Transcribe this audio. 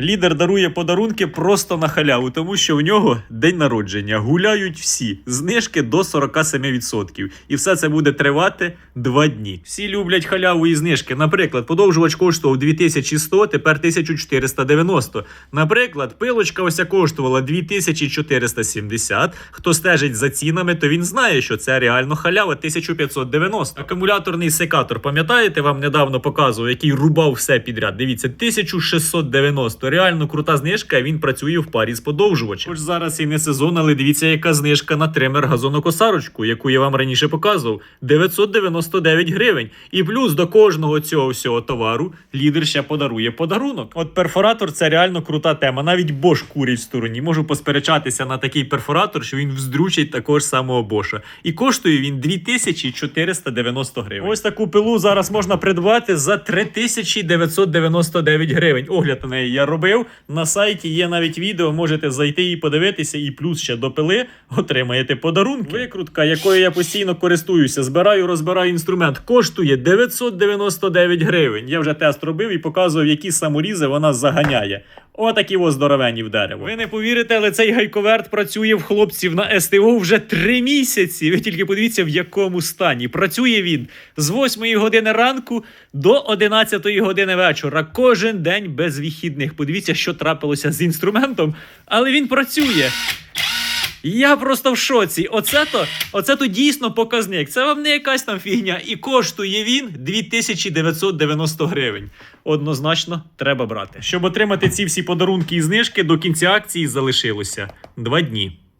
Лідер дарує подарунки просто на халяву, тому що в нього день народження. Гуляють всі. Знижки до 47%. І все це буде тривати два дні. Всі люблять халяву і знижки. Наприклад, подовжувач коштував 2100, тепер 1490. Наприклад, пилочка ось коштувала 2470. Хто стежить за цінами, то він знає, що це реально халява 1590. Акумуляторний секатор, пам'ятаєте, вам недавно показував, який рубав все підряд. Дивіться, 1690. Реально крута знижка, він працює в парі з подовжувачем. Хоч зараз і не сезон, але дивіться, яка знижка на тример газонокосарочку, яку я вам раніше показував. 999 гривень. І плюс до кожного цього всього товару лідер ще подарує подарунок. От перфоратор це реально крута тема. Навіть Bosch курить в стороні. Можу посперечатися на такий перфоратор, що він вздрючить такого ж самого Боша. І коштує він 2490 гривень. Ось таку пилу зараз можна придбати за 3999 гривень. Огляд на неї я робив. На сайті є навіть відео, можете зайти і подивитися, і плюс ще до пили отримаєте подарунки. Викрутка, якою я постійно користуюся, збираю, розбираю інструмент, коштує 999 гривень. Я вже тест робив і показував, які саморізи вона заганяє. Отакі ось здоровені в дерево. Ви не повірите, але цей гайковерт працює в хлопців на СТО вже три місяці. Ви тільки подивіться, в якому стані. Працює він з 8 години ранку до 11 години вечора. Кожен день без вихідних. Подивіться, що трапилося з інструментом, але він працює. Я просто в шоці. Оце то, оце то дійсно показник. Це вам не якась там фігня. І коштує він 2990 гривень. Однозначно, треба брати. Щоб отримати ці всі подарунки і знижки, до кінця акції залишилося два дні.